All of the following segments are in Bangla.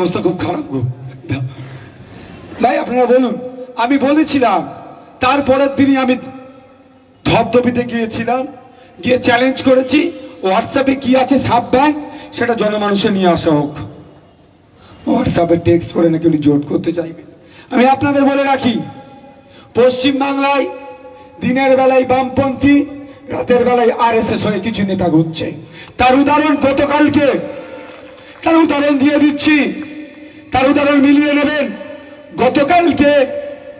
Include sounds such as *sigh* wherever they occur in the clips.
অবস্থা খুব খারাপ গো। ভাই, আপনারা বলুন, আমি বলেছিলাম, তারপরের দিনই আমি ধবধবিতে গিয়েছিলাম, গিয়ে চ্যালেঞ্জ করেছি হোয়াটসঅ্যাপে কি আছে, সাব ব্যাংক সেটা জনমানুষে নিয়ে আসা হোক। হোয়াটসঅ্যাপে টেক্সট করে নাকি উনি জোট করতে চাইবে। আমি আপনাদের বলে রাখি, পশ্চিম বাংলায় দিনের বেলায় বামপন্থী, রাতের বেলায় আর এস এস হয়ে কিছু নেতা ঘুরছে। তার উদাহরণ গতকালকে, তার উদাহরণ দিয়ে দিচ্ছি। তার উদাহরণ মিলিয়ে নেবেন। গতকালকে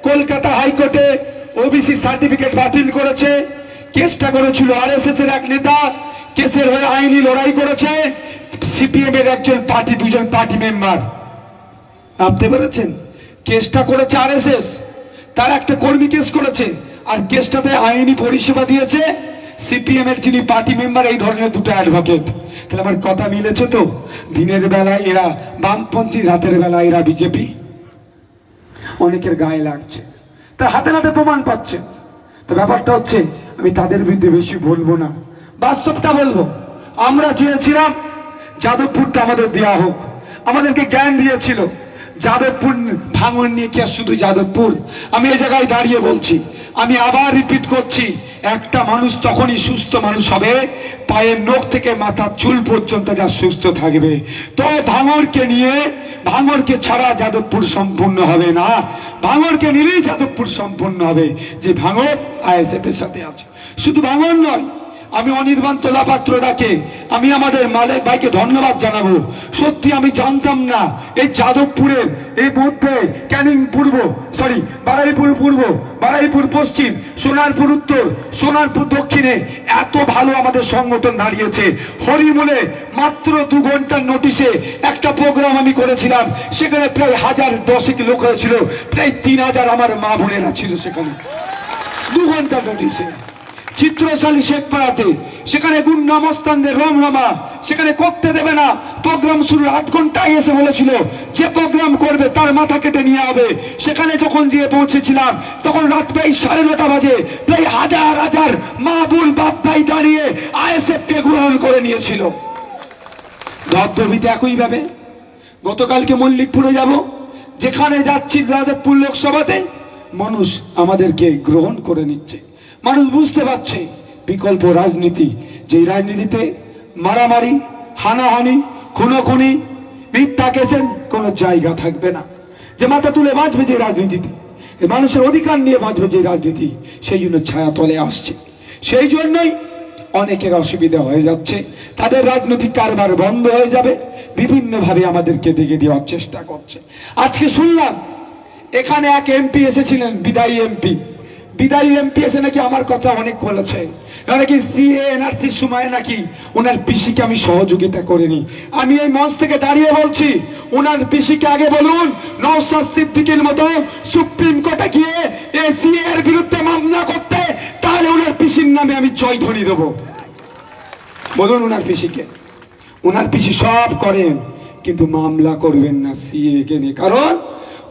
কলকাতা হাইকোর্টে ওবিসি সার্টিফিকেট বাতিল করেছে। কেসটা করেছিল আরএসএস এর এক নেতা। কেসের হয়ে আইনি লড়াই করেছে। সিপিএম এর একজন পার্টি, দুজন পার্টি মেম্বার। ভাবতে পেরেছেন? কেসটা করেছে আরএসএস। তার একটা কর্মী কেস করেছে। আর কেসটাতে আইনি পরিষেবা দিয়েছে। সিপিএম এর যিনি পার্টি মেম্বার, এই ধরনের দুটো অ্যাডভোকেট তাহলে আমার কথা মিলেছে তো? দিনের বেলায় এরা বামপন্থী, রাতের বেলায় এরা বিজেপি। অনেকের গায়ে লাগছে। তার হাতে হাতে প্রমাণ পাচ্ছে। তো ব্যাপারটা হচ্ছে, আমি তাদের বিরুদ্ধে বেশি বলব না। বাস্তবটা বলব। আমরা চেয়েছিলাম যাদবপুরটা আমাদের দেয়া হোক। আমাদেরকে জ্ঞান দিয়েছিল। যাদবপুর ভাঙন নিয়ে কি শুধু যাদবপুর? আমি এই জায়গায় দাঁড়িয়ে বলছি। আমি আবার রিপিট করছি, একটা মানুষ তখনই সুস্থ মানুষ হবে, পায়ের নখ থেকে মাথার চুল পর্যন্ত যা সুস্থ থাকবে। তো ভাঙরকে নিয়ে, ভাঙরকে ছাড়া যাদবপুর সম্পূর্ণ হবে না। ভাঙরকে নিলেই যাদবপুর সম্পূর্ণ হবে। যে ভাঙর আইএসএফ এর সাথে আছে। শুধু ভাঙর নয় আমি অনির্বাণ তোলাপাত্র ডাকে। আমি আমাদের মালিক ভাইকে ধন্যবাদ জানাব। সত্যি আমি জানতাম না এই যাদবপুরের এই মধ্যে ক্যানিং পূর্ব সরি বারাইপুর পূর্ব, বারাইপুর পশ্চিম, সোনারপুর উত্তর, সোনারপুর দক্ষিণে এত ভালো আমাদের সংগঠন দাঁড়িয়েছে। হরিমূলে মাত্র দু ঘণ্টার নোটিশে একটা প্রোগ্রাম আমি করেছিলাম। সেখানে প্রায় হাজার দশেক লোক হয়েছিল। প্রায় তিন হাজার আমার মা বোনেরা ছিল সেখানে। দু ঘণ্টা নোটিশে চিত্রশালী শেখ পাড়াতে সেখানে গুন্ডামস্তানদের রমরমা, সেখানে করতে দেবে না। প্রোগ্রাম শুরু আধ ঘন্টায় এসে বলেছিল, যে প্রোগ্রাম করবে তার মাথা কেটে নিয়ে হবে সেখানে যখন গিয়ে পৌঁছেছিলাম, তখন রাত প্রায় সাড়ে নটা বাজে, প্রায় হাজার হাজার মা বুল বাপ ভাই দাঁড়িয়ে আইএসএফ কে গ্রহণ করে নিয়েছিল। ধবধবিতে একই ভাবে, গতকালকে মল্লিকপুরে যাব, যেখানে যাচ্ছি রাজাপুর লোকসভাতে, মানুষ আমাদেরকে গ্রহণ করে নিচ্ছে। মানুষ বুঝতে পারছে, বিকল্প রাজনীতি। যে রাজনীতিতে মারামারি, হানাহানি, খুনোখুনি, মিথ্যা কেসের কোনো জায়গা থাকবে না। যে মাথা তুলে বাঁচবে যে রাজনীতিতে মানুষের অধিকার নিয়ে বাঁচবে যে রাজনীতি, সেই জন্য ছায়া তলে আসছে। সেই জন্যই অনেকের অসুবিধা হয়ে যাচ্ছে। তাদের রাজনৈতিক কারবার বন্ধ হয়ে যাবে। বিভিন্ন ভাবে আমাদেরকে দেখে দেওয়ার চেষ্টা করছে। আজকে শুনলাম, এখানে এক এমপি এসেছিলেন, বিদায়ী এমপি। বিদায়ী এমপি এসে নাকি আমার কথা অনেক বলেছে। নাকি সিএ এনআরসির সময় নাকি ওনার পিসিকে আমি সহযোগিতা করিনি। আমি এই মঞ্চ থেকে দাঁড়িয়ে বলছি ওনার পিসিকে আগে বলুন নওসাদ সিদ্দিকের মতো সুপ্রিম কোর্টে গিয়ে এই সিএ এর বিরুদ্ধে মামলা করতে, তাহলে ওনার পিসির নামে আমি জয়ধ্বনি দেবো। বলুন ওনার পিসিকে। ওনার পিসি সব করেন, কিন্তু মামলা করবেন না সিএ কে নিয়ে। কারণ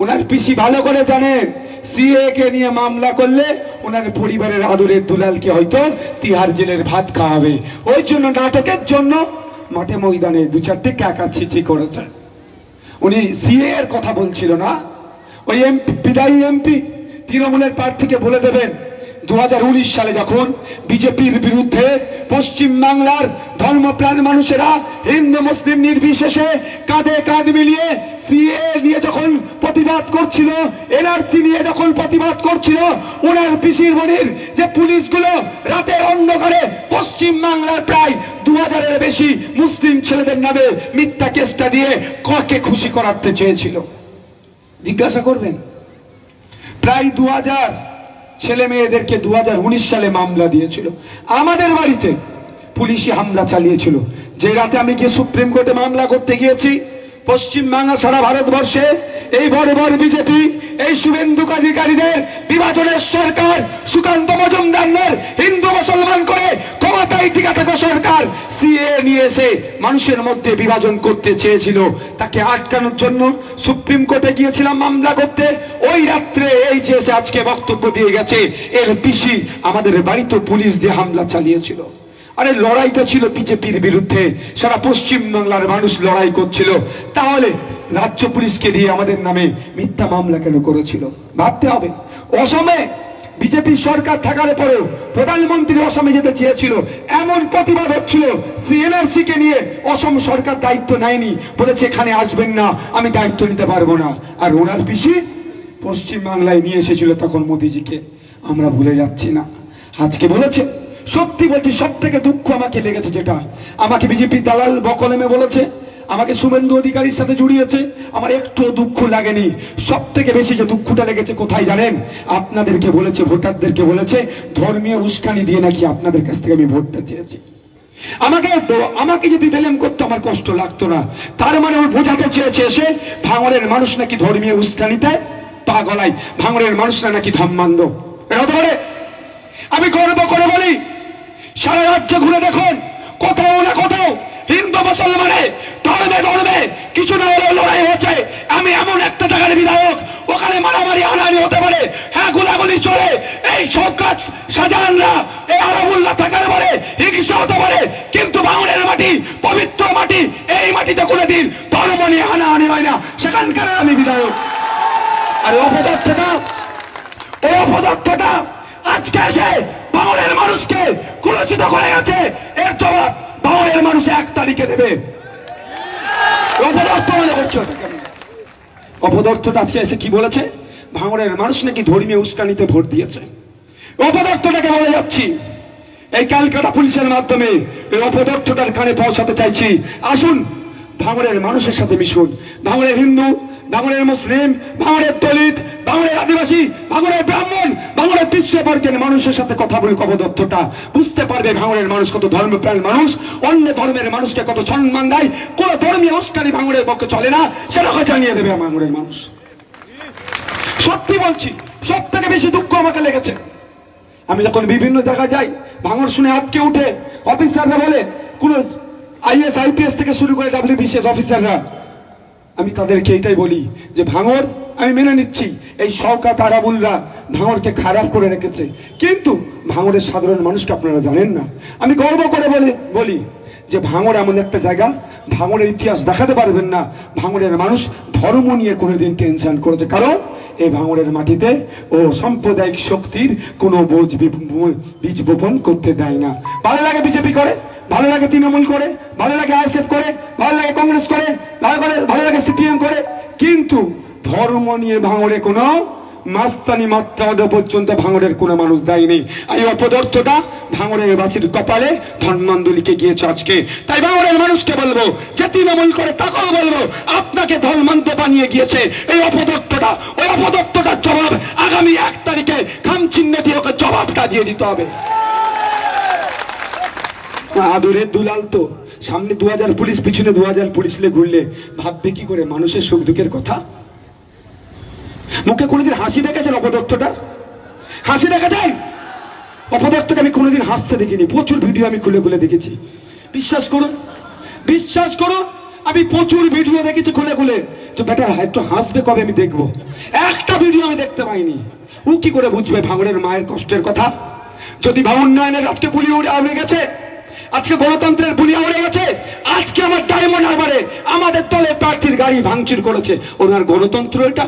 ওনার পিসি ভালো করে জানেন সিএ কে নিয়ে মামলা করলে ওনার পরিবারের আদরের দুলালকে হয়তো তিহার জেলের ভাত খাওয়াবে। ওই জন্য নাটকের জন্য মাঠে ময়দানে দু চারটে ক্যাকা ছিচি করেছেন উনি সিএ এর কথা বলছিল না। ওই এমপি বিদায়ী এমপি তৃণমূলের প্রার্থীকে বলে দেবেন দু হাজার উনিশ সালে যখন বিজেপির বিরুদ্ধে পশ্চিম বাংলার ধর্মপ্রাণ মানুষেরা হিন্দু, মুসলিম নির্বিশেষে কাঁধে কাঁধ মিলিয়ে সিএ নিয়ে যখন প্রতিবাদ করছিল এনআরসি নিয়ে যখন প্রতিবাদ করছিল, ওনার পিসির যে পুলিশগুলো অন্ধকারে পশ্চিম বাংলার প্রায় দু হাজারের বেশি মুসলিম ছেলেদের নামে মিথ্যা কেসটা দিয়ে ককে খুশি করাতে চেয়েছিল? জিজ্ঞাসা করবেন? প্রায় দু হাজার ছেলে মেয়েদেরকে দু হাজার উনিশ সালে মামলা দিয়েছিল। আমাদের বাড়িতে পুলিশি হামলা চালিয়েছিল। যে রাতে আমি গিয়ে সুপ্রিম কোর্টে মামলা করতে গিয়েছি পশ্চিম বাংলা সারা ভারতবর্ষে এই বড় বড় বিজেপি, এই শুভেন্দু অধিকারীদের বিভাজনের সরকার, সুকান্ত মজুমদারদের হিন্দু মুসলমান করে ক্ষমতায় টিকা থাকা সরকার। সিএ নিয়ে এসে মানুষের মধ্যে বিভাজন করতে চেয়েছিল, তাকে আটকানোর জন্য সুপ্রিম কোর্টে গিয়েছিলাম মামলা করতে। ওই রাত্রে এই যে আজকে বক্তব্য দিয়ে গেছে, এর পিসি আমাদের বাড়িতে পুলিশ দিয়ে হামলা চালিয়েছিল। আরে লড়াইটা ছিল বিজেপির বিরুদ্ধে। সারা পশ্চিম বাংলার মানুষ লড়াই করছিল। তাহলে রাজ্য পুলিশকে দিয়ে আমাদের নামে মিথ্যা মামলা কেন করেছিল? ভাবতে হবে। অসমে বিজেপি সরকার থাকার পরেও প্রধানমন্ত্রী অসমে যেতে চেয়েছিল, এমন প্রতিবাদ হচ্ছিল সিএনআরসি কে নিয়ে অসম সরকার দায়িত্ব নেয়নি বলেছে, এখানে আসবেন না, আমি দায়িত্ব নিতে পারব না। আর ওনার পিসি পশ্চিম বাংলায় নিয়ে এসেছিল তখন মোদিজিকে। আমরা ভুলে যাচ্ছি না। আজকে বলেছে সত্যি বলছি সব থেকে দুঃখ আমাকে লেগেছে যেটা। আমাকে বিজেপি দালাল বকলেমে বলেছে, আমাকে শুভেন্দু অধিকারীর সাথে জুড়িয়েছে, আমার একটু দুঃখ লাগেনি। সব থেকে বেশি যে দুঃখটা লেগেছে কোথায় জানেন? আপনাদেরকে বলেছে, ভোটারদেরকে বলেছে, ধর্মীয় উস্কানি দিয়ে নাকি আপনাদের কাছ থেকে আমি ভোটটা চেয়েছি। আমাকে আমাকে যদি বেলেম করতো আমার কষ্ট লাগতো না, তার মানে ও বোঝাতে চেয়েছে এসে ভাঙরের মানুষ নাকি ধর্মীয় উস্কানিতে পা গলায় ভাঙরের মানুষরা নাকি ধর্মান্ধ। হতে আমি গর্ব করে বলি সারা রাজ্য ঘুরে দেখুন, কোথাও না কোথাও হিন্দু, মুসলমানে ধর্মে ধর্মে কিছু না হলেও লড়াই হচ্ছে। আমি এমন একটা জায়গার বিধায়ক, ওখানে মারামারি, হানাহানি হতে পারে। হ্যাঁ গোলাগুলি চলে, এই সব কাজ শাহজাহানরা এই আরাবুল্লাহ থাকার পারে হিংসা হতে পারে। কিন্তু বাংলার মাটি, পবিত্র মাটি, এই মাটিতে কোনোদিন ধর্ম নিয়ে হানাহানি হয় না। সেখানকার আমি বিধায়ক। আর অপদার্থটা এই অপদার্থটা আজকে এসে বাংলার মানুষকে কুলসিত করে গেছে এর জবাব বাংলার মানুষ এক তারিখে দেবে। আজকে এসে কি বলেছে? মানুষ নাকি ধর্মীয় উস্কানিতে ভোট দিয়েছে। অপদার্থটাকে বলে যাচ্ছি। এই ক্যালকাটা পুলিশের মাধ্যমে এই অপদার্থটার কানে পৌঁছাতে চাইছি। আসুন, ভাঙড়ের মানুষের সাথে মিশুন। ভাঙড়ের হিন্দু ভাঙড়ের মুসলিম ভাঙড়ের দলিত ভাঙড়ের আদিবাসী ভাঙড়ের ব্রাহ্মণ ভাঙড়ের বিশ্ববর্গের মানুষের সাথে কথা বলি অপদার্থটা বুঝতে পারবে ভাঙড়ের মানুষ কত ধর্মপ্রাণ মানুষ, অন্য ধর্মের মানুষকে কত সম্মান দেয়, কোন ধর্মীয় উস্কানি ভাঙড়ের পক্ষে চলে না, সেটাকে জানিয়ে দেবে ভাঙড়ের মানুষ। সত্যি বলছি, সব থেকে বেশি দুঃখ আমাকে লেগেছে। আমি যখন বিভিন্ন জায়গায় যাই, ভাঙর শুনে আটকে উঠে অফিসাররা বলে, কোন আইএস, আইপিএস থেকে শুরু করে ডাব্লিউ বিশেষ অফিসাররা আমি তাদেরকে এটাই বলি যে ভাঙর আমি মেনে নিচ্ছি, এই সরকার তারাবুলরা ভাঙরকে খারাপ করে রেখেছে। কিন্তু ভাঙরের সাধারণ মানুষকে আপনারা জানেন না। আমি গর্ব করে বলে বলি যে ভাঙর এমন একটা জায়গা ভাঙরের ইতিহাস দেখাতে পারবেন না। ভাঙরের মানুষ ধর্ম নিয়ে কোনোদিন টেনশন করেছে। কারণ এই ভাঙরের মাটিতে ও সাম্প্রদায়িক শক্তির কোনো বোঝ বীজ বপন করতে দেয় না। ভালো লাগে বিজেপি করে? ভালো লাগে তৃণমূল করে, ভালো লাগে আইএসএফ করে, ভালো লাগে কংগ্রেস করে, ভালো করে, ভালো লাগে সিপিএম করে। কিন্তু ধর্ম নিয়ে ভাঙড়ে কোনো মাস্তানি মাত্রা পর্যন্ত ভাঙড়ের কোনো মানুষ দেয়নি। এই অপদার্থটা ভাঙড়ের বাসীর কপালে ধর্মান্দলিকে গিয়েছে আজকে। তাই ভাঙড়ের মানুষকে বলব, যে তৃণমূল করে তাকেও বলব, আপনাকে ধর্মান্ত বানিয়ে গিয়েছে। এই অপদার্থটা ওই অপদার্থটার জবাব আগামী এক তারিখে খাম চিহ্ন দিয়ে ওকে জবাবটা দিয়ে দিতে হবে। আদরের দুলাল তো। সামনে দু হাজার পুলিশ, পিছনে দু হাজার পুলিশ ঘুরলে ভাববে কি করে মানুষের সুখ দুঃখের কথা? মুখে কোনোদিন হাসি দেখেছেন অপদত্তটা হাসি দেখা যায় অপদত্তকে আমি কোনোদিন হাসতে দেখিনি, প্রচুর ভিডিও আমি খুলে খুলে দেখেছি। বিশ্বাস করুন বিশ্বাস করুন, আমি প্রচুর ভিডিও দেখেছি খুলে খুলে। তো বেটা, একটু হাসবে কবে আমি দেখব? একটা ভিডিও আমি দেখতে পাইনি। ও কি করে বুঝবে ভাঙড়ের মায়ের কষ্টের কথা? যদি ভাঙ উন্নয়নের আজকে বুলি উড়ে গেছে আজকে গণতন্ত্রের বুলি উড়ে গেছে। আজকে আমার ডায়মন্ড হারবারে আমাদের দলে প্রার্থীর গাড়ি ভাঙচুর করেছে। ওনার গণতন্ত্র এটা।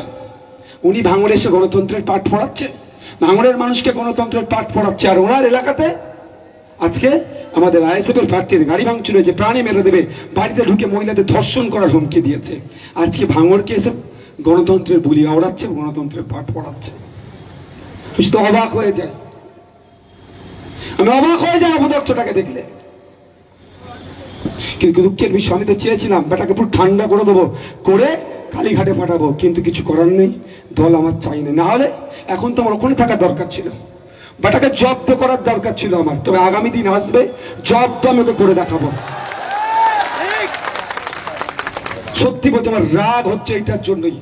উনি ভাঙড়ে এসে গণতন্ত্রের পাঠ পড়াচ্ছে। ভাঙড়ের মানুষকে গণতন্ত্রের পাঠ পড়াচ্ছে। আর ওনার এলাকাতে আজকে আমাদের আইএসএফ এর প্রার্থীর গাড়ি ভাঙচুর হয়েছে। প্রাণী মেরে দেবে। বাড়িতে ঢুকে মহিলাদের ধর্ষণ করার হুমকি দিয়েছে। আজকে ভাঙড়কে এসে গণতন্ত্রের বুলি আওড়াচ্ছে, গণতন্ত্রের পাঠ পড়াচ্ছে। অবাক হয়ে যায় আমি অবাক হয়ে যাই অপদক্ষটাকে দেখলে। কিন্তু দুঃখের বিষয়, আমি তো চেয়েছিলাম, বেটাকে পুরো ঠান্ডা করে দেবো, করে কালীঘাটে পাঠাবো, কিন্তু কিছু করার নেই, দল আমার চাই না। হলে এখন তো আমার ওখানে থাকার দরকার ছিল। বেটাকে জব্দ করার দরকার ছিল আমার। তবে আগামী দিন আসবে, জব্দ আমি ওকে করে দেখাবো। সত্যি বলছি আমার রাগ হচ্ছে এটার জন্যই।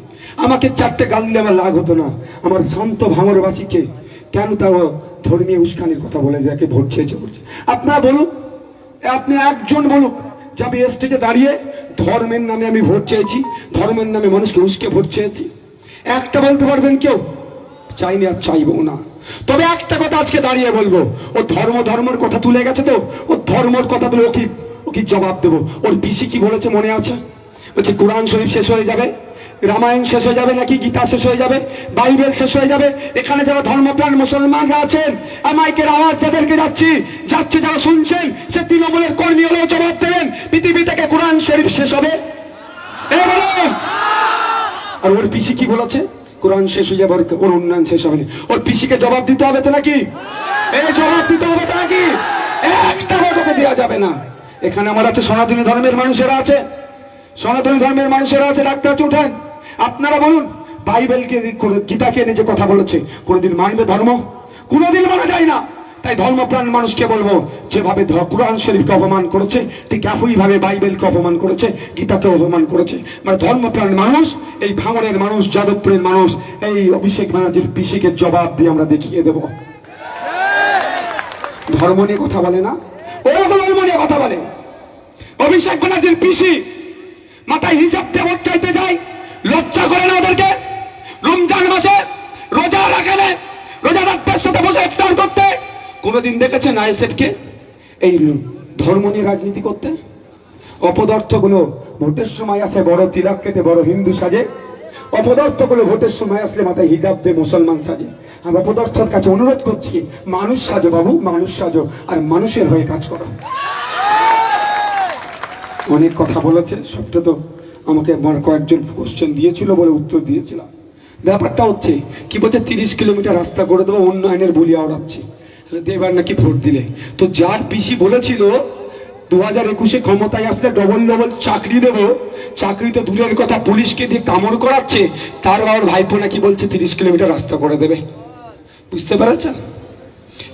আমাকে চারটে গাল দিলে আমার রাগ হতো না। আমার শান্ত ভাঙরবাসীকে কেন তার ধর্মীয় উস্কানির কথা বলে যাকে ভোট চেয়েছে বলছে। আপনারা বলুন আপনি একজন বলুক যে আমি স্টেজে দাঁড়িয়ে ধর্মের নামে আমি ভোট চেয়েছি, ধর্মের নামে মানুষকে উস্কে ভোট চেয়েছি। একটা বলতে পারবেন কেউ? চাইনি আর চাইব না। তবে একটা কথা আজকে দাঁড়িয়ে বলব, ও ধর্ম ধর্মের কথা তুলে গেছে তো, ও ধর্মর কথা তুলে ও কি ও কি জবাব দেবো। ওর পিসি কি বলেছে মনে আছে? বলছে, কোরআন শরীফ শেষ হয়ে যাবে রামায়ণ শেষ হয়ে যাবে নাকি গীতা শেষ হয়ে যাবে? বাইবেল শেষ হয়ে যাবে? এখানে যারা ধর্মপ্রাণ মুসলমানরা আছেন মাইকের আওয়াজ যাদেরকে যাচ্ছি, যাচ্ছে যারা শুনছেন, সে তৃণমূলের কর্মী হলেও জবাব দেবেন, পৃথিবী থেকে কোরআন শরীফ শেষ হবে। আর ওর পিসি কি বলেছে? কোরআন শেষ হয়ে যাবে, ওর- উন্নয়ন শেষ হবে। ওর পিসিকে জবাব দিতে হবে তো নাকি? এই জবাব দিতে হবে তো নাকি? একটা ভোটকে দেওয়া যাবে না। এখানে আমার আছে সনাতনী ধর্মের মানুষেরা আছে। সনাতনী ধর্মের মানুষেরা আছে। ডাক্তার উঠেন আপনারা বলুন, বাইবেলকে গীতাকে এনে যে কথা বলেছে, কোনোদিন মানবে ধর্ম? কোনোদিন মানা যায় না। তাই ধর্মপ্রাণ মানুষকে বলব, যেভাবে কোরআন শরীফকে অপমান করেছে, ঠিক একই ভাবে বাইবেলকে অপমান করেছে গীতাকে অপমান করেছে। মানে ধর্মপ্রাণ মানুষ, এই ভাঙনের মানুষ, যাদবপুরের মানুষ, এই অভিষেক ব্যানার্জির পিসিকে জবাব দিয়ে আমরা দেখিয়ে দেব। ধর্ম নিয়ে কথা বলে না? ওরা ধর্ম নিয়ে কথা বলে। অভিষেক ব্যানার্জির পিসি মাথায় হিসাব ভোট চাইতে যায় লজ্জা করে না ওদেরকে। রমজান মাসে রোজা রাখে রোজা রাখতে সাথে বসে ইফতার করতে। কোনোদিন দেখেছেন আইএসএফকে এই ধর্ম নিয়ে রাজনীতি করতে? অপদার্থগুলো ভোটের সময় আসে বড় তিলক কেটে, বড় হিন্দু সাজে। অপদার্থগুলো ভোটের সময় আসলে মাথায় হিজাব দিয়ে মুসলমান সাজে। আমি অপদার্থের কাছে অনুরোধ করছি, মানুষ সাজো বাবু, মানুষ সাজো, আর মানুষের হয়ে কাজ করো। অনেক কথা বলেছে, সবটা তো আমাকে আমার কয়েকজন কোশ্চেন দিয়েছিল বলে উত্তর দিয়েছিলাম। ব্যাপারটা হচ্ছে, কি বলছে, তিরিশ কিলোমিটার রাস্তা করে দেবো, উন্নয়নের বলিয়া ওড়াচ্ছি এবার নাকি ভোট দিলে। তো যার পিসি বলেছিল দু হাজার একুশে ক্ষমতায় আসলে ডবল ডবল চাকরি দেবো। চাকরি তো দূরের কথা, পুলিশকে দিয়ে কামড় করাচ্ছে। তার বাবার ভাইপো নাকি বলছে, তিরিশ কিলোমিটার রাস্তা করে দেবে। বুঝতে পেরেছেন?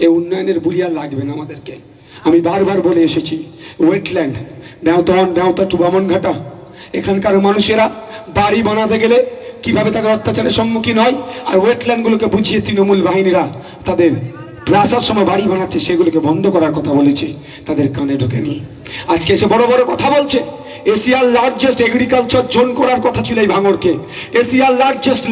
এই উন্নয়নের বুলিয়া লাগবে না আমাদেরকে। আমি বারবার বলে এসেছি ওয়েটল্যান্ড ব্যাওতন ব্যাওতা টু বামনঘাটা এখানকার মানুষেরা বাড়ি বানাতে গেলে কীভাবে তাদের অত্যাচারের সম্মুখীন হয় আর ওয়েটল্যান্ডগুলোকে বুঝিয়ে তৃণমূল বাহিনীরা তাদের আসার সময় বাড়ি বানাচ্ছে, সেগুলোকে বন্ধ করার কথা বলেছে, তাদের কানে ঢোকেনি। আজকে এসে বড় বড় কথা বলছে এশিয়ার লার্জেস্ট এগ্রিকালচার জোন করার কথা ছিল এই ভাঙরকে। এশিয়ার লার্জেস্ট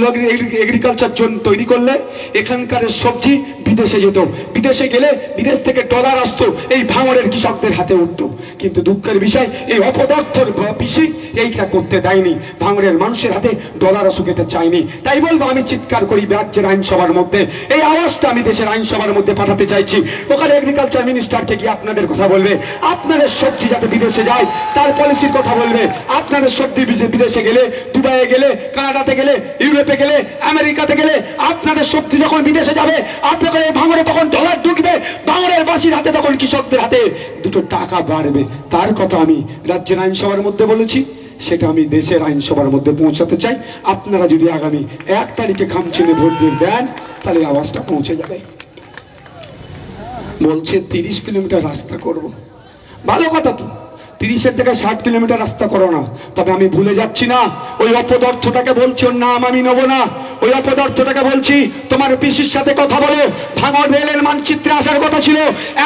এগ্রিকালচার জোন তৈরি করলে এখানকার সবজি বিদেশে যেত। বিদেশে গেলে বিদেশ থেকে ডলার আসতো, এই ভাঙরের কৃষকদের হাতে উঠতো। কিন্তু দুঃখের বিষয়, এই অপদার্থর পিসি এইটা করতে দেয়নি। ভাঙরের মানুষের হাতে ডলার আসুক এটা চাইনি। তাই বলব, আমি চিৎকার করি রাজ্যের আইনসভার মধ্যে। এই আওয়াজটা আমি দেশের আইনসভার মধ্যে পাঠাতে চাইছি। ওখানে এগ্রিকালচার মিনিস্টারকে গিয়ে আপনাদের কথা বলবে। আপনাদের সবজি যাতে বিদেশে যায়, তার পলিসির কথা বলবে। সবজি বিদে- বিদেশে গেলে, দুবাইয়ে গেলে, কানাডাতে গেলে, ইউরোপে গেলে, আমেরিকাতে গেলে, আপনাদের সবজি যখন বিদেশে যাবে আপনাদের এই ভাঙরে তখন ডলার ঢুকবে, ভাঙরের বাসির হাতে তখন কৃষকদের হাতে দুটো টাকা বাড়বে। তার কথা আমি রাজ্যের আইনসভার মধ্যে বলেছি, সেটা আমি দেশের আইনসভার মধ্যে পৌঁছাতে চাই। আপনারা যদি আগামী এক তারিখে খামচিনে ভোট দিয়ে দেন, তাহলে আওয়াজটা পৌঁছে যাবে। বলছে, তিরিশ কিলোমিটার রাস্তা করব। ভালো কথা তো। তিরিশের জায়গায় ষাট কিলোমিটার রাস্তা করো না। তবে আমি ভুলে যাচ্ছি না। ওই অপদার্থটাকে বলছি ওর নাম আমি নেব না। ওই অপদার্থটাকে বলছি, তোমার পিসির সাথে কথা বলো। ভাঙর রেলের মানচিত্রে আসার কথা ছিল।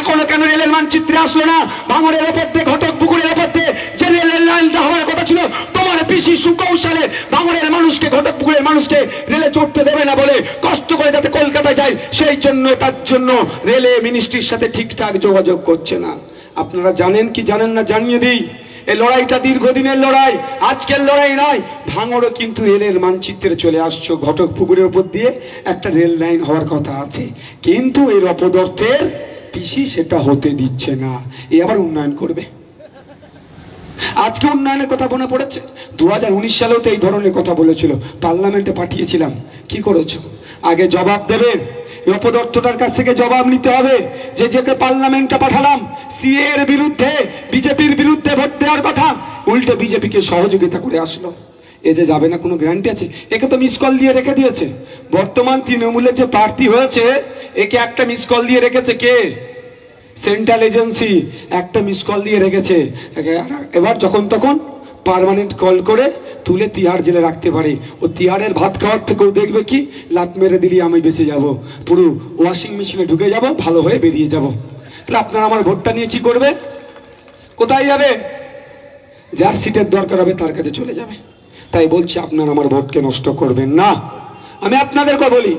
এখনও কেন রেলের মানচিত্রে আসলো না? ভাঙরের ওপর ঘটক পুকুরের ওপর যে রেলের লাইনটা হওয়ার কথা ছিল, তোমার পিসি সুকৌশলে ভাঙরের মানুষকে, ঘটক পুকুরের মানুষকে রেলে চড়তে দেবে না বলে কষ্ট করে যাতে কলকাতায় যায়, সেই জন্য, তার জন্য রেলে মিনিস্ট্রির সাথে ঠিকঠাক যোগাযোগ করছে না। আপনারা জানেন কি জানেন না জানিয়ে দিই। এই লড়াইটা দীর্ঘদিনের লড়াই, আজকের লড়াই নয়। ভাঙড়ও কিন্তু রেলের মানচিত্রে চলে আসছো ঘটক পুকুরের উপর দিয়ে। একটা রেল লাইন হওয়ার কথা আছে। কিন্তু এর অপদর্থের পিসি সেটা হতে দিচ্ছে না। এ আবার উন্নয়ন করবে। আজকে উন্নয়নের কথা মনে পড়েছে? দু হাজার উনিশ সালেও তো এই ধরনের কথা বলেছিল। পার্লামেন্টে পাঠিয়েছিলাম। কি করেছ? আগে জবাব এই অপদর্থটার কাছ থেকে জবাব নিতে হবে। যে যেকে পার্লামেন্টে পাঠালাম, সিএ এর বিরুদ্ধে, বিজেপির বিরুদ্ধে ভোট দেওয়ার কথা, উল্টে বিজেপিকে সহযোগিতা করে আসলো। এ যে যাবে না, কোনো গ্যারান্টি আছে? একে তো মিস কল দিয়ে রেখে দিয়েছে। বর্তমান তৃণমূলের যে প্রার্থী হয়েছে, একে একটা মিস কল দিয়ে রেখেছে কে? সেন্ট্রাল এজেন্সি একটা মিস কল দিয়ে রেখেছে। এবার যখন তখন পার্মানেন্ট কল করে তুলে তিহার জেলে রাখতে পারে। ও তিহারের ভাত খাওয়ার থেকেও দেখবে কি? লাত মেরে দিলি আমি বেঁচে যাব। পুরো ওয়াশিং মেশিনে ঢুকে যাব, ভালো হয়ে বেরিয়ে যাব। তাহলে আপনারা আমার ভোটটা নিয়ে কি করবে? কোথায় যাবে? যার সিটের দরকার হবে তার কাছে চলে যাবে। তাই বলছি, আপনারা আমার ভোটকে নষ্ট করবেন না। আমি আপনাদেরকে বলি,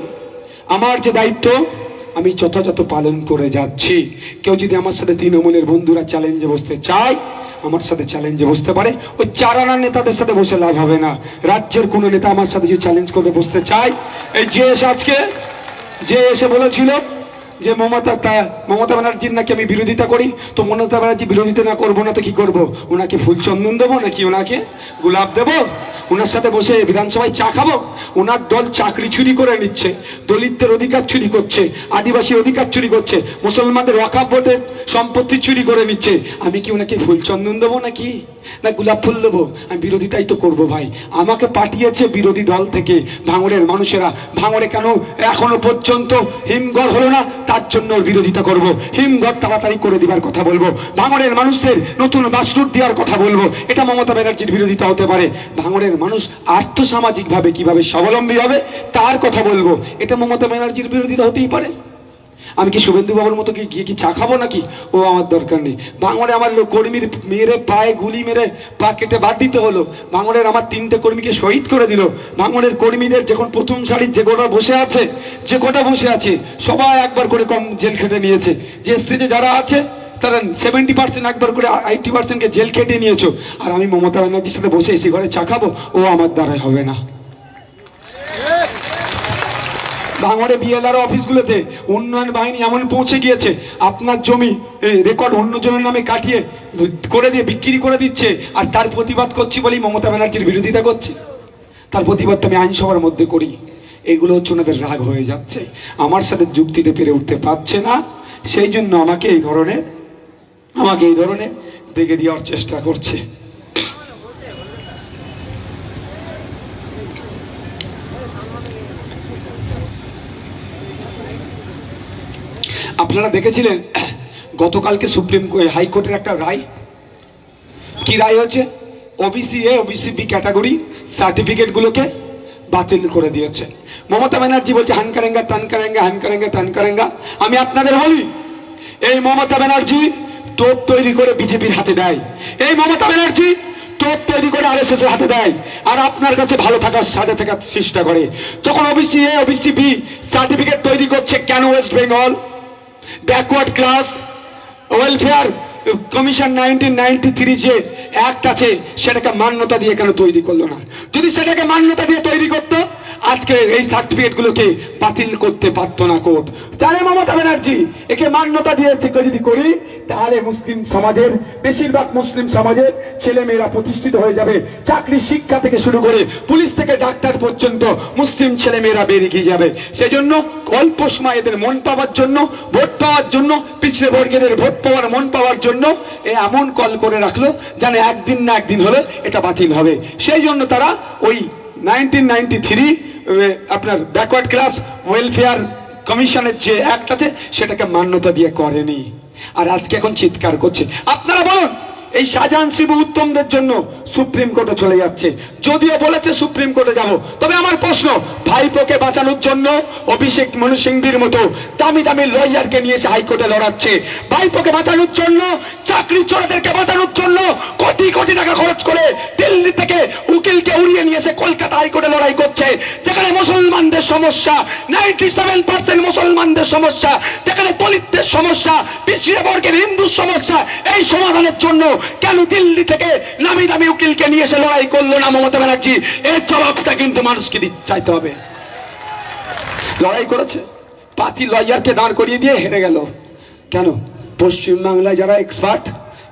আমার যে দায়িত্ব, আমি যথাযথ পালন করে যাচ্ছি। কেউ যদি আমার সাথে তৃণমূলের বন্ধুরা চ্যালেঞ্জে বসতে চায় আমার সাথে চ্যালেঞ্জে বসতে পারে। ওই চার আনার নেতাদের সাথে বসে লাভ হবে না। রাজ্যের কোনো নেতা আমার সাথে যদি চ্যালেঞ্জ করে বসতে চায়, এই যে এসে আজকে, যে এসে বলেছিল যে মমতা তা, মমতা ব্যানার্জির নাকি আমি বিরোধিতা করি? তো মমতা ব্যানার্জি বিরোধিতা না করব না তো কি করব? ওনাকে ফুল চন্দন দেবো নাকি ওনাকে গোলাপ দেবো? ওনার সাথে বসে বিধানসভায় চা খাব? ওনার দল চাকরি চুরি করে নিচ্ছে, দলিতদের অধিকার চুরি করছে, আদিবাসী অধিকার চুরি করছে, মুসলমানদের ওয়াকাপ ভোটে সম্পত্তি চুরি করে নিচ্ছে। আমি কি ওনাকে ফুল চন্দন দেবো নাকি? না গোলাপ ফুল দেবো আমি বিরোধিতাই তো করব ভাই। আমাকে পাঠিয়েছে বিরোধী দল থেকে ভাঙড়ের মানুষেরা। ভাঙড়ে কেন এখনও পর্যন্ত হিমঘর হলো না? তার জন্য বিরোধিতা করব। হিমঘর তাড়াতাড়ি করে দিবার কথা বলব। ভাঙড়ের মানুষদের নতুন বাসরুট দেওয়ার কথা বলব। এটা মমতা ব্যানার্জির বিরোধিতা হতে পারে। ভাঙড়ের মানুষ আর্থসামাজিক ভাবে কীভাবে স্বাবলম্বী হবে, তার কথা বলব। এটা মমতা ব্যানার্জির বিরোধিতা হতেই পারে। আমি কি শুভেন্দু বাবুর মতো কি গিয়ে কি চা খাব নাকি? ও আমার দরকার নেই। ভাঙড়ে আমার লোক, কর্মীর মেরে পায়ে গুলি মেরে পা কেটে বাদ দিতে হলো। ভাঙড়ের আমার তিনটে কর্মীকে শহীদ করে দিল। ভাঙড়ের কর্মীদের যখন প্রথম সারির যে গোটা বসে আছে, যে গোটা বসে আছে, সবাই একবার করে কম জেল খেটে নিয়েছে। যে স্ত্রীতে যারা আছে, তারা সেভেন্টি পার্সেন্ট একবার করে এইটি পার্সেন্টকে জেল খেটে নিয়েছো। আর আমি মমতা ব্যানার্জির সাথে বসে এসে ঘরে চা খাব, ও আমার দ্বারাই হবে না। ভাঙড়ে বিএলআর অফিসগুলোতে উন্নয়ন বাহিনী এমন পৌঁছে গিয়েছে, আপনার জমি রেকর্ড অন্য জনের নামে কাটিয়ে করে দিয়ে, বিক্রি করে দিচ্ছে, আর তার প্রতিবাদ করছি বলেই মমতা ব্যানার্জির বিরোধিতা করছে। তার প্রতিবাদ তো আমি আইনসভার মধ্যে করি। এগুলো হচ্ছে ওনাদের রাগ হয়ে যাচ্ছে। আমার সাথে যুক্তিতে পেরে উঠতে পারছে না। সেই জন্য আমাকে এই ধরনের, আমাকে এই ধরনের দেখে দেওয়ার চেষ্টা করছে। আপনারা দেখেছিলেন, গতকালকে সুপ্রিম হাইকোর্টের একটা রায়? কি রায় হচ্ছে OBC A OBC B category certificate গুলোকে বাতিল করে দিয়েছে। মমতা ব্যানার্জি বলছে, হান করেঙ্গা, তান করেঙ্গা, হান করেঙ্গা, তান করেঙ্গা। আমি আপনাদের বলি, এই মমতা ব্যানার্জি টোপ তৈরি করে বিজেপির হাতে দেয়। এই মমতা ব্যানার্জি টোপ তৈরি করে আর এর হাতে দেয়। আর আপনার কাছে ভালো থাকার সাথে থাকার চেষ্টা করে। তখন OBC A OBC B certificate তৈরি করছে কেন West Bengal backward class welfare commission nineteen ninety three যে অ্যাক্ট আছে, সেটাকে মান্যতা দিয়ে কেন তৈরি করল না? যদি সেটাকে মান্যতা দিয়ে তৈরি করতো, আজকে এই সার্টিফিকেট গুলোকে বাতিল করতে পারতো না কোর্ট। জানে মমতা ব্যানার্জি, একে মান্যতা দিয়ে যদি করি, তাহলে মুসলিম সমাজের, বেশিরভাগ মুসলিম সমাজের ছেলে মেয়েরা প্রতিষ্ঠিত হয়ে যাবে। চাকরি, শিক্ষা থেকে শুরু করে পুলিশ থেকে ডাক্তার পর্যন্ত মুসলিম ছেলে মেয়েরা বেরিয়ে যাবে। সেজন্য অল্প সময় এদের মন পাওয়ার জন্য, ভোট পাওয়ার জন্য, পিছড়ে বর্গেদের ভোট পাওয়ার মন পাওয়ার জন্য এ এমন কল করে রাখল যেন একদিন না একদিন হলে এটা বাতিল হবে। সেই জন্য তারা ওই নাইনটিন আপনার ব্যাকওয়ার্ড ক্লাস ওয়েলফেয়ার কমিশনের যে অ্যাক্ট আছে, সেটাকে মান্যতা দিয়ে করেনি। আর আজকে এখন চিৎকার করছে। আপনারা বলুন এই শাহজাহান শিবু উত্তমদের জন্য সুপ্রিম কোর্টে চলে যাচ্ছে। যদিও বলেছে সুপ্রিম কোর্টে যাব, তবে আমার প্রশ্ন, ভাইপোকে বাঁচানোর জন্য অভিষেক মনু সিংভির মতো দামি দামি লয়ারকে নিয়ে এসে হাইকোর্টে লড়াচ্ছে। ভাইপোকে বাঁচানোর জন্য, চাকরি চোরাদেরকে বাঁচানোর জন্য কোটি কোটি টাকা খরচ করে দিল্লি থেকে উকিলকে উড়িয়ে নিয়ে এসে কলকাতা হাইকোর্টে লড়াই করছে। যেখানে মুসলমানদের সমস্যা নাইনটি সেভেন পার্সেন্ট মুসলমানদের সমস্যা, যেখানে দলিতদের সমস্যা, পিছিয়ে বর্গের হিন্দুর সমস্যা, এই সমাধানের জন্য কেন দিল্লি থেকে নামি দামি উকিলকে নিয়ে এসে লড়াই করল না মমতা ব্যানার্জি? এর জবাবটা কিন্তু মানুষকে চাইতে হবে। লড়াই করেছে। পাতি লয়ারকে দাঁড় করিয়ে দিয়ে হেরে গেল। কেন? পশ্চিমবাংলায় যারা এক্সপার্ট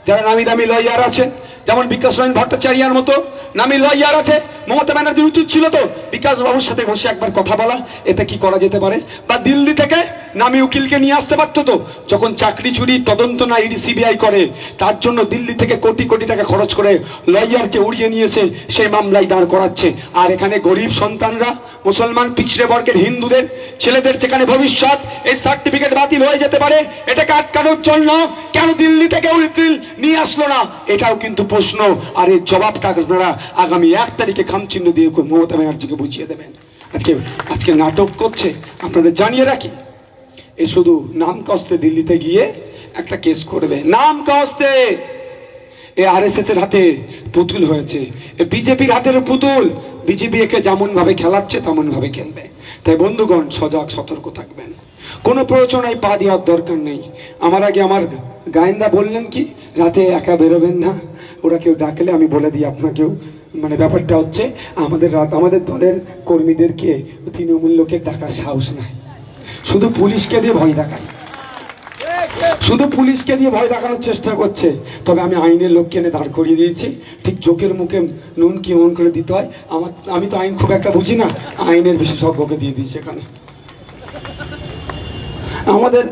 যারা নামি দামি লয়ার আছে যেমন বিকাশ রঞ্জন ভট্টাচার্যার মতো নামি লয়ার আছে, মমতা ব্যানার্জির উচিত ছিল তো। বিকাশ বাবুর সাথে বসে একবার কথা বলা, এতে কি করা যেতে পারে? বা দিল্লি থেকে নামি উকিলকে নিয়ে আসতে পারতো তো? যখন চাকরি চুরি তদন্ত না ইডি সিবিআই করে, তার জন্য দিল্লি থেকে কোটি কোটি টাকা খরচ করে লয়ারকে উড়িয়ে নিয়েছে, সেই মামলায় দাঁড় করাচ্ছে। আর এখানে গরিব সন্তানরা, মুসলমান পিছড়ে বর্গের হিন্দুদের, ছেলেদের যেখানে ভবিষ্যৎ, এই সার্টিফিকেট বাতিল হয়ে যেতে পারে এটাকে আটকানোর জন্য কেন দিল্লি থেকে উকিল নিয়ে আসলো না? এটাও কিন্তু প্রশ্ন আর এর জবাবটা আপনারা আগামী এক তারিখে খামচিহ্ন দিয়ে মমতা ব্যানার্জিকে বুঝিয়ে দেবেন। আজকে আজকে নাটক করছে, আপনাদের জানিয়ে রাখি, এ শুধু নাম কস্তে দিল্লিতে গিয়ে একটা কেস করবে। নাম কস্তে! এ আর এস এর হাতে পুতুল হয়েছে। এ বিজেপির হাতের পুতুল। বিজেপি একে যেমন ভাবে খেলাচ্ছে তেমন ভাবে খেলবে। তাই বন্ধুগণ, সজাগ, সতর্ক থাকবেন। কোনো প্ররোচনায় পা দেওয়ার দরকার নেই। আমার আগে আমার গায়েন্দা বললেন কি, রাতে একা বেরোবেন না। ওরা কেউ ডাকলে আমি বলে দিই আপনাকেও। মানে ব্যাপারটা হচ্ছে, আমাদের রাত, আমাদের দলের কর্মীদেরকে, তৃণমূল লোকের ডাকার সাহস নাই। শুধু পুলিশকে দিয়ে ভয় দেখায়। শুধু পুলিশকে দিয়ে ভয় দেখানোর চেষ্টা করছে। তবে আমি আইনের লোককে এনে দাঁড় করিয়ে দিয়েছি। ঠিক চোখের মুখে নুন কি মন করে দিতে হয়। আমার, আমি তো আইন খুব একটা বুঝি না। আইনের বিশেষজ্ঞকে দিয়ে দিয়েছি এখানে আমাদের,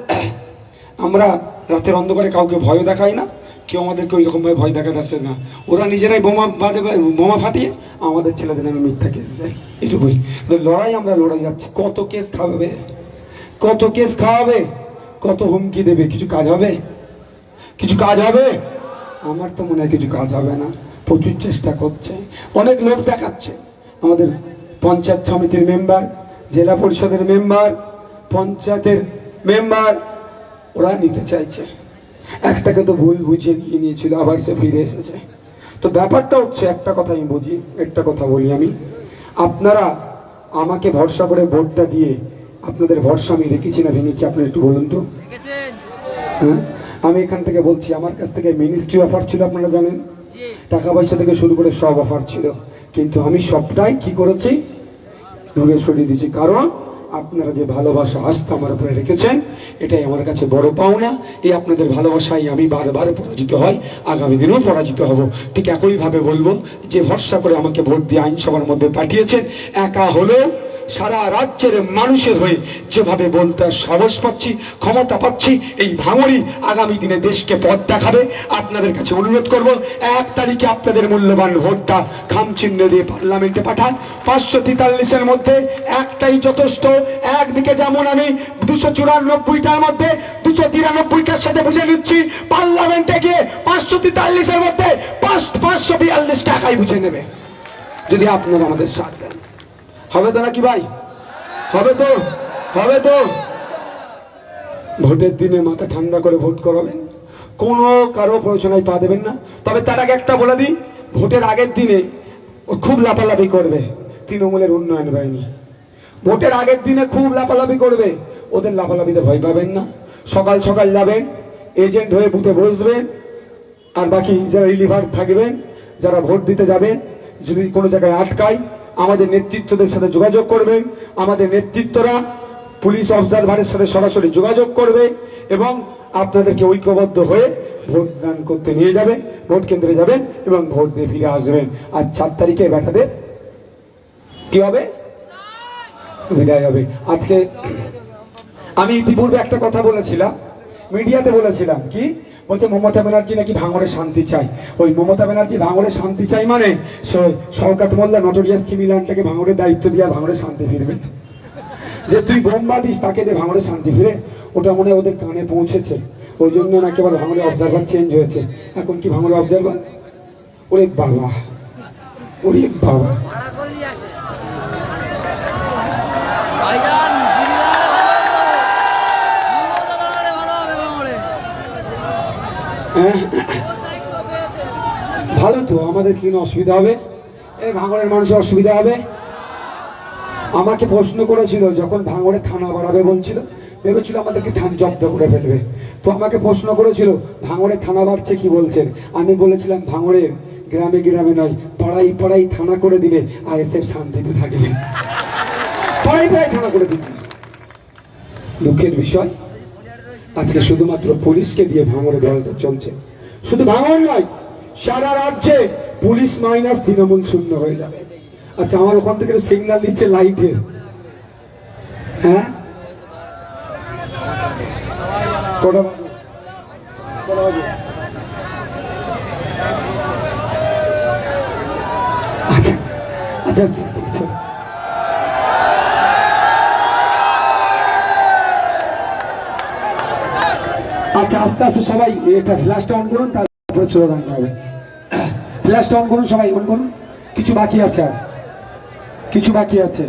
আমরা রাতের অন্ধকারে কাউকে ভয় দেখাই না, কেউ আমাদেরকে ওই রকম ভাবে ভয় দেখাতে আসে না। ওরা নিজেরাই বোমা বাঁধে, বোমা ফাটিয়ে আমাদের ছেলেদের নামে মিথ্যা কেস দেয়। এটুকুই। লড়াই আমরা লড়াই যাচ্ছি। কত কেস খাওয়াবে? কত কেস খাওয়াবে? কত হুমকি দেবে? কিছু কাজ হবে? কিছু কাজ হবে? আমার তো মনে হয় কিছু কাজ হবে না। প্রচুর চেষ্টা করছে। অনেক লোক দেখাচ্ছে। আমাদের পঞ্চায়েত সমিতির মেম্বার, জেলা পরিষদের মেম্বার, পঞ্চায়েতের মেম্বার ওরা নিতে চাইছে। একটাকে তো ভুল বুঝিয়ে নিয়ে নিয়েছিল আবার সে ফিরে এসেছে। তো ব্যাপারটা হচ্ছে একটা কথা আমি বুঝি একটা কথা বলি আমি। আপনারা আমাকে ভরসা করে ভোটটা দিয়ে আপনাদের ভরসা আমি রেখেছি না ভেঙেছি আপনি একটু বলুন তো। হ্যাঁ? আমি এখান থেকে বলছি আমার কাছ থেকে মিনিস্ট্রি অফার ছিল আপনারা জানেন। টাকা পয়সা থেকে শুরু করে সব অফার ছিল। কিন্তু আমি সবটাই কি করেছি? দূরে সরিয়ে দিয়েছি। কারণ আপনারা যে ভালোবাসা আস্থা আমার উপরে রেখেছেন, এটাই আমার কাছে বড় পাওনা। এই আপনাদের ভালোবাসায় আমি বারবার পরাজিত হয় আগামী দিনেও পরাজিত হব। ঠিক একইভাবে বলব, যে ভরসা করে আমাকে ভোট দিয়ে আইনসভার মধ্যে পাঠিয়েছেন, একা হলেও সারা রাজ্যের মানুষের হয়ে যেভাবে বলতে সাহস পাচ্ছি, ক্ষমতা পাচ্ছি, এই ভাঙড়ি আগামী দিনে দেশকে পথ দেখাবে, আপনাদের কাছে অনুরোধ করব, এক তারিখে আপনাদের মূল্যবান ভোটটা খাম চিহ্ন দিয়ে পার্লামেন্টে পাঠান। পাঁচশো তেতাল্লিশের মধ্যে একটাই যথেষ্ট, একদিকে যেমন আমি দুশো চুরানব্বইটার মধ্যে, দুশো তিরানব্বইটার সাথে বুঝে নিচ্ছি, পার্লামেন্টে গিয়ে পাঁচশো তেতাল্লিশের মধ্যে পাঁচ পাঁচশো বিয়াল্লিশ টাকাই বুঝে নেবে। যদি আপনারা আমাদের সাথ দেন। হবে তো নাকি ভাই? হবে তো হবে তো। ভোটের দিনে মাথা ঠান্ডা করে ভোট করাবেন। কোনো কারও প্রয়োজনায় পা দেবেন না। তবে তার আগে একটা বলে দিই, ভোটের আগের দিনে ও খুব লাফালাফি করবে তৃণমূলের উন্নয়ন বাহিনী। ভোটের আগের দিনে খুব লাফালাফি করবে, ওদের লাফালাফিতে ভয় পাবেন না। সকাল সকাল যাবেন, এজেন্ট হয়ে বুথে বসবেন, আর বাকি যারা রিলিভার থাকবেন, যারা ভোট দিতে যাবেন, যদি কোনো জায়গায় আটকায় আমাদের নেতৃত্বদের সাথে যোগাযোগ করবেন আমাদের নেতৃত্বরা পুলিশ অবজারভারের সাথে সরাসরি যোগাযোগ করবে এবং আপনাদেরকে ঐক্যবদ্ধ হয়ে ভোটদান করতে নিয়ে যাবে, ভোট কেন্দ্রে যাবেন এবং ভোট দিয়ে ফিরে আসবেন। আর চার তারিখে ব্যাটাদের কি হবে? বিদায় হবে। আজকে আমি ইতিপূর্বে একটা কথা বলেছিলাম, মিডিয়াতে বলেছিলাম, কি? বলছে, মমতা ব্যানার্জি নাকি ভাঙড়ের শান্তি চাই। ওই মমতা ব্যানার্জি ভাঙড়ের শান্তি চাই মানে শওকাত মোল্লা নটোরিয়াস কিমিলানটাকে ভাঙড়ের দায়িত্ব দিয়ে ভাঙড়ের শান্তি ফিরবে যে তুই বোম্বা দিস, তাকে দিয়ে ভাঙড়ের শান্তি ফিরে, ওটা মনে ওদের কানে পৌঁছেছে। ওই জন্য নাকি আবার ভাঙড়ে অবজারভার চেঞ্জ হয়েছে। এখন কি ভাঙড়ে অবজারভার ওরে বাবা। ওরে বাবা। ভাইজান দিদি দলনে ভালো হবে মমতা দলনে ভালো হবে ভাঙড়ে হ্যাঁ ভালো তো, আমাদের কি অসুবিধা হবে? এই ভাঙড়ের মানুষের অসুবিধা হবে? আমাকে প্রশ্ন করেছিল, যখন ভাঙড়ে থানা বাড়াবে বলছিল ভেবেছিল আমাদেরকে ঠান জব্দ করে ফেলবে। তো আমাকে প্রশ্ন করেছিল, ভাঙড়ে থানা বাড়ছে কি বলছেন? আমি বলেছিলাম ভাঙড়ের গ্রামে গ্রামে নয় পাড়াই পাড়াই থানা করে দিলে আর এসে শান্তিতে থাকবে। পাড়াই পাড়াই থানা করে দিবে দুঃখের বিষয় আজকে শুধুমাত্র পুলিশকে দিয়ে ভাঙড়ে দলটা চলছে। শুধু ভাঙড় নয়, সারা রাজ্যে পুলিশ মাইনাস তৃণমূল শূন্য হয়ে যাবে। আচ্ছা আমার ওখান থেকে সিগন্যাল দিচ্ছে লাইটের। হ্যাঁ? বাজে? আচ্ছা আচ্ছা আস্তে আস্তে সবাই এটা ফ্ল্যাশটা অন করুন, তারপরে চলে স্লোগান হবে। *coughs* ফ্ল্যাশটা অন করুন সবাই অন করুন। কিছু বাকি আছে আর। কিছু বাকি আছে।